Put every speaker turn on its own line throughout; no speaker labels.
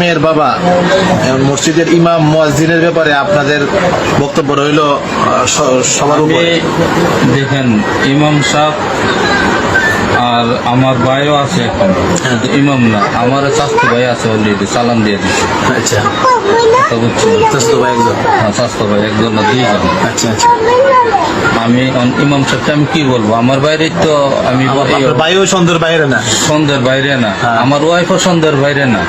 মেয়ের বাবা মসজিদের ইমাম মুয়াজ্জিনের ব্যাপারে আপনাদের বক্তব্য রইল সবার উপরে।
দেখেন ইমাম সাহেব আর আমার ভাইও আছে এখন। কিন্তু ইমাম না আমার স্বাস্থ্য ভাই আছে অলরেডি চালান দিয়ে দিচ্ছে
আচ্ছা। স্বাস্থ্য ভাই একজন?
হ্যাঁ, স্বাস্থ্য ভাই একজন না দুইজন।
আচ্ছা আচ্ছা।
আমি ইমাম সাহেবকে আমি কি বলব? আমার বাইরে তো আমি
ভাইও সন্ধ্যের বাইরে না?
সন্ধ্যের বাইরে না।
হ্যাঁ।
আমার ওয়াইফও সন্ধ্যের বাইরে না।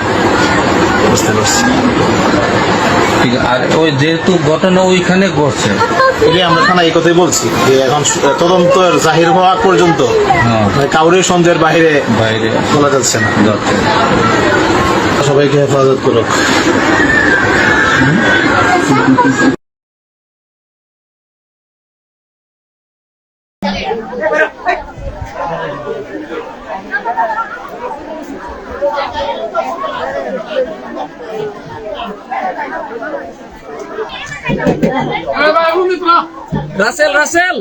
বুঝতে পারছি।
ঠিক আর ওই যেহেতু ঘটনা ওইখানে ঘটছে।
এই আমরা থানা এই কথাই বলছি যে এখন তদন্ত জাহির হওয়া পর্যন্ত
হ্যাঁ।
মানে কাউরে সন্দেহের বাইরে
বাইরে
বলা যাচ্ছে না। সবাইকে হেফাজত করুক।
রাসেল রাসেল।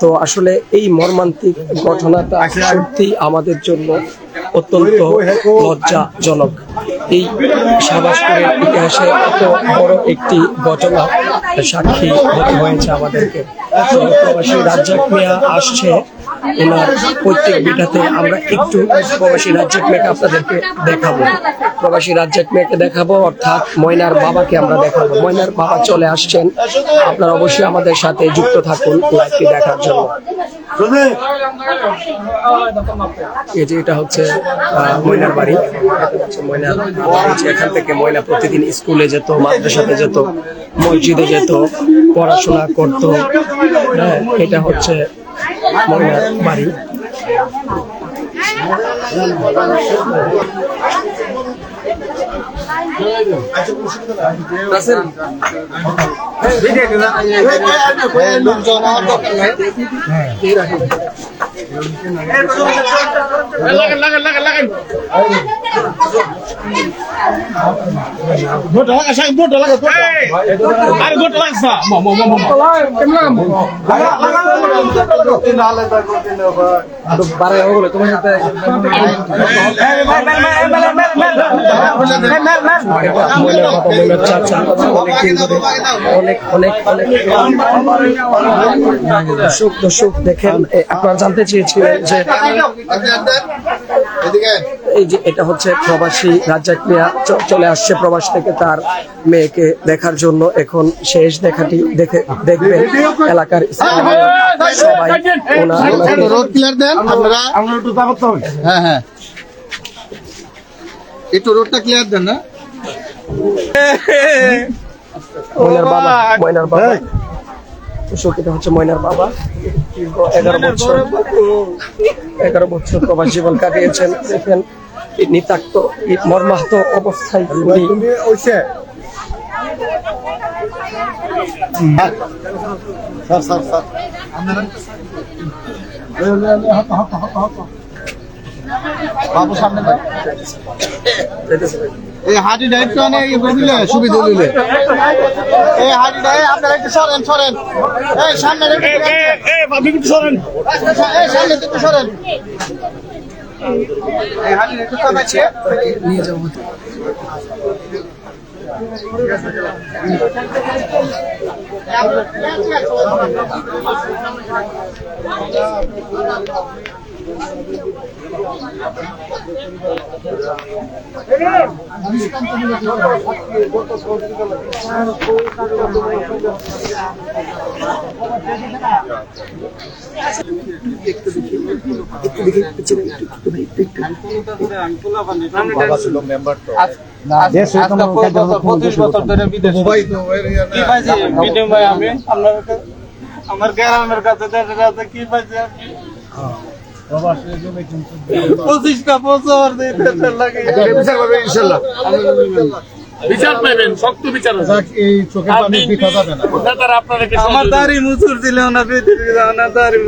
তো আসলে এই মর্মান্তিক ঘটনাটা সত্যি আমাদের জন্য অত্যন্ত লজ্জাজনক। এই সাবাসপুরের ইতিহাসে এত বড় একটি ঘটনা সাক্ষী হয়েছে আমাদেরকে। প্রবাসী রাজ্জাক মিয়া আসছে ওনার প্রত্যেক বিটাতে আমরা একটু প্রবাসী রাজ্জাক মিয়াকে আপনাদেরকে দেখাবো। প্রবাসী রাজ্জাক মিয়াকে দেখাবো, অর্থাৎ ময়নার বাবাকে আমরা দেখাবো। ময়নার বাবা চলে আসছেন। আপনারা অবশ্যই আমাদের সাথে যুক্ত থাকুন লাইভটি দেখার জন্য। এই যে এটা হচ্ছে ময়নার বাড়ি। যে এখান থেকে ময়না প্রতিদিন স্কুলে যেত, মাদ্রাসাতে যেত, মসজিদে যেত, পড়াশোনা করত। হ্যাঁ এটা হচ্ছে বাড়ি লাগান লাগান লাগান লাগান অনেক অনেক অনেক দর্শক দর্শক দেখেন আপনারা জানতে চেয়েছিলেন যে এই যে এটা হচ্ছে প্রবাসী রাজ্জাক মিয়া চলে আসছে প্রবাস থেকে তার মেয়েকে দেখার জন্য। এখন শেষ দেখাটি দেখে দেখবে এলাকার সবাই।
দেন হবে হ্যাঁ হ্যাঁ। একটু রোডটা ক্লিয়ার দেন না
ময়নার বাবা ময়নার বাবা। হচ্ছে ময়নার বাবা। এগারো বছর এগারো বছর প্রবাস জীবন কাটিয়েছেন। দেখেন নিতাক্ত এই মর্মাহত অবস্থায় উনি
বাবু সামনে এই দিলে সুবিধা দিলে এই হাঁটি ডাইট আপনারা একটু সরেন সরেন। এই সামনে একটু সরেন। এই সামনে একটু সরেন। এই হাঁটি একটু চাপাচ্ছে
নিয়ে যাব
আজকে পঁচিশ বছর ধরে বিদেশ আমার গ্রামের কাছে কি পাইছি আমি পঁচিশটা বছর লাগে।
বিচার
পাইবেন শক্ত বিচার
এই চোখে পানি পিঠা যাবে না।
নেতারা আপনারা কি
আমার দাড়ি মুচুর দিলে না বেঁধে না দাড়ি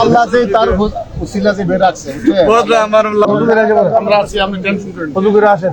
আল্লাহ যে তার উসিলা যে বের রাখছে
আমার
আমরা আছি আপনি টেনশন করেন
হুজুর আসেন।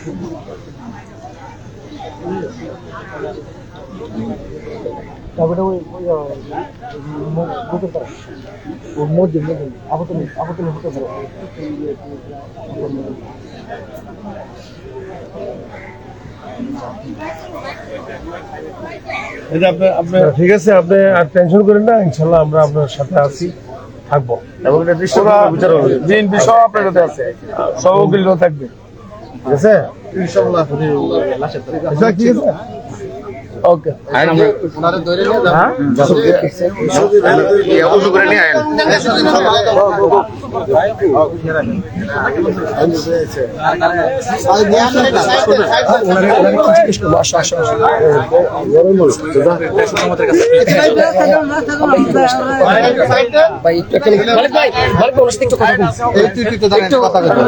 সামনে চলো
আমি কালকে যখন কথা করে ভিডিও করলে তখন তা এয়ারপোর্টে এয়ারপোর্ট না
ঠিক আছে আপনি আর টেনশন করেন না ইনশাল্লাহ আমরা আপনার সাথে আছি থাকব।
এবং এটা বিচার হবে।
সব আপনার সাথে আছে। সব থাকবে। ঠিক আছে?
ইনশাআল্লাহ
ঠিক আছে? ওকে।
ওনারে ধরে নিয়ে যান
উজু করে নিয়ে আয়েন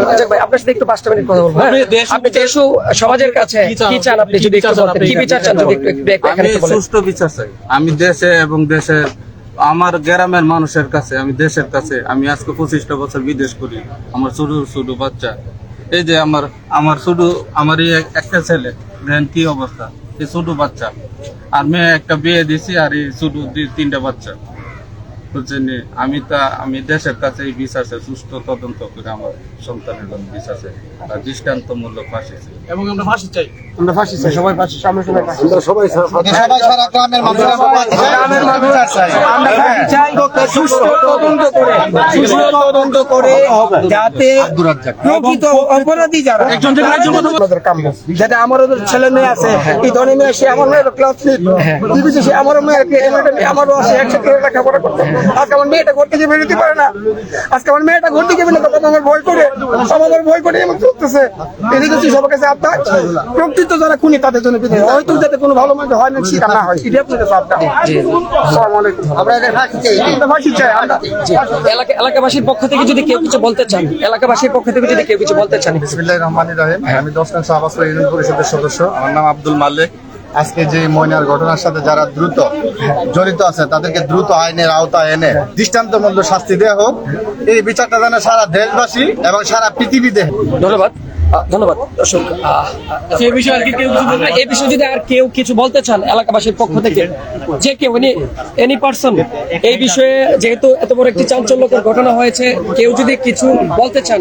আচ্ছা ভাই আপনার সাথে একটু পাঁচটা মিনিট কথা বলব হ্যাঁ? আপনি দেশ সমাজের কাছে কি চান? আপনি যদি কি বিচার চান যদি একটু একটু
আমি সুষ্ঠু বিচার চাই। আমি দেশে এবং দেশের আমার গ্রামের মানুষের কাছে, আমি দেশের কাছে, আমি আজকে পঁচিশটা বছর বিদেশ করি, আমার ছোট ছোট বাচ্চা। এই যে আমার আমার শুধু আমার এই একটা ছেলে, দেখেন কি অবস্থা, এই ছোট বাচ্চা। আর মেয়ে একটা বিয়ে দিছি আর এই ছোট তিনটা বাচ্চা। বুঝছেন আমি তা আমি দেশের কাছে এই চাই সুষ্ঠু তদন্ত করে আমার সন্তানের জন্য বিচার চাই। আর দৃষ্টান্তমূলক ফাঁসি চাই।
আমরা ফাঁসি চাই সবাই ফাঁসি সামনে সবাই ফাঁসি
সবাই সারা গ্রামের মানুষেরা গ্রামের মানুষ
আমরা ফাঁসি চাই। সুষ্ঠু তদন্ত করে। সুষ্ঠু তদন্ত করে। যাতে প্রকৃত অপরাধী যারা আমাদের কাম্য যাতে আমার ওদের ছেলে মেয়ে আছে এই ধনী মেয়ে সে আমার মেয়ের ক্লাস দিবিছে সে আমার মেয়েকে আমারও আছে একসাথে লেখাপড়া করতে। আজকে আমার মেয়েটা ঘর থেকে বেরোতে পারে না। আজকে আমার মেয়েটা ঘর থেকে বেরোতে পারে আমার ভয় করে। সব আমার ভয় করে এমন চলতেছে এদিকে সবার কাছে আপনার প্রকৃত যারা খুনি তাদের জন্য বিদায়। হয়তো যাতে কোনো ভালো মন্দ হয় না শিকার না হয়। এটা আপনাদের
আমরা ফাঁসি চাই।
আমরা এলাকা এলাকাবাসীর পক্ষ থেকে যদি কেউ কিছু বলতে চান এলাকাবাসীর পক্ষ থেকে যদি কেউ কিছু বলতে চান।
বিসমিল্লাহির রহমানির রহিম। আমি দশ নং ইউনিয়ন পরিষদের সদস্য। আমার নাম আব্দুল মালিক। আজকে যে ময়নার ঘটনার সাথে যারা দ্রুত জড়িত আছে তাদেরকে দ্রুত আইনের আওতায় এনে দৃষ্টান্তমূল্য শাস্তি দেওয়া হোক। এই বিচারটা যেন সারা দেশবাসী এবং সারা পৃথিবীতে
ধন্যবাদ। ধন্যবাদ। দর্শক আহ, এই বিষয়ে আর কি কেউ কিছু বলবেন? এই বিষয়ে যদি আর কেউ কিছু বলতে চান এলাকাবাসীর পক্ষ থেকে যে কেউ এনি এনি পার্সন এই বিষয়ে যেহেতু এত বড় একটি চাঞ্চল্যকর ঘটনা হয়েছে কেউ যদি কিছু বলতে চান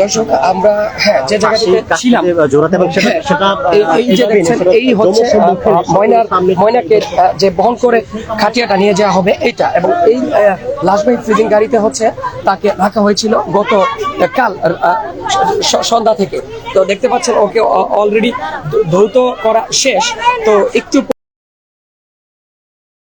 দর্শক আমরা হ্যাঁ যে জায়গাটিতে ছিলাম এই- এই যে দেখছেন এই হচ্ছে ময়নার ময়নাকে যে বহন করে খাটিয়াটা নিয়ে যাওয়া হবে এইটা এবং এই লাশবাহী ফ্রিজিং গাড়িতে হচ্ছে তাকে রাখা হয়েছিল গত কাল সন্ধ্যা থেকে। তো দেখতে পাচ্ছেন ওকে অলরেডি ধৌত করা শেষ। তো একটু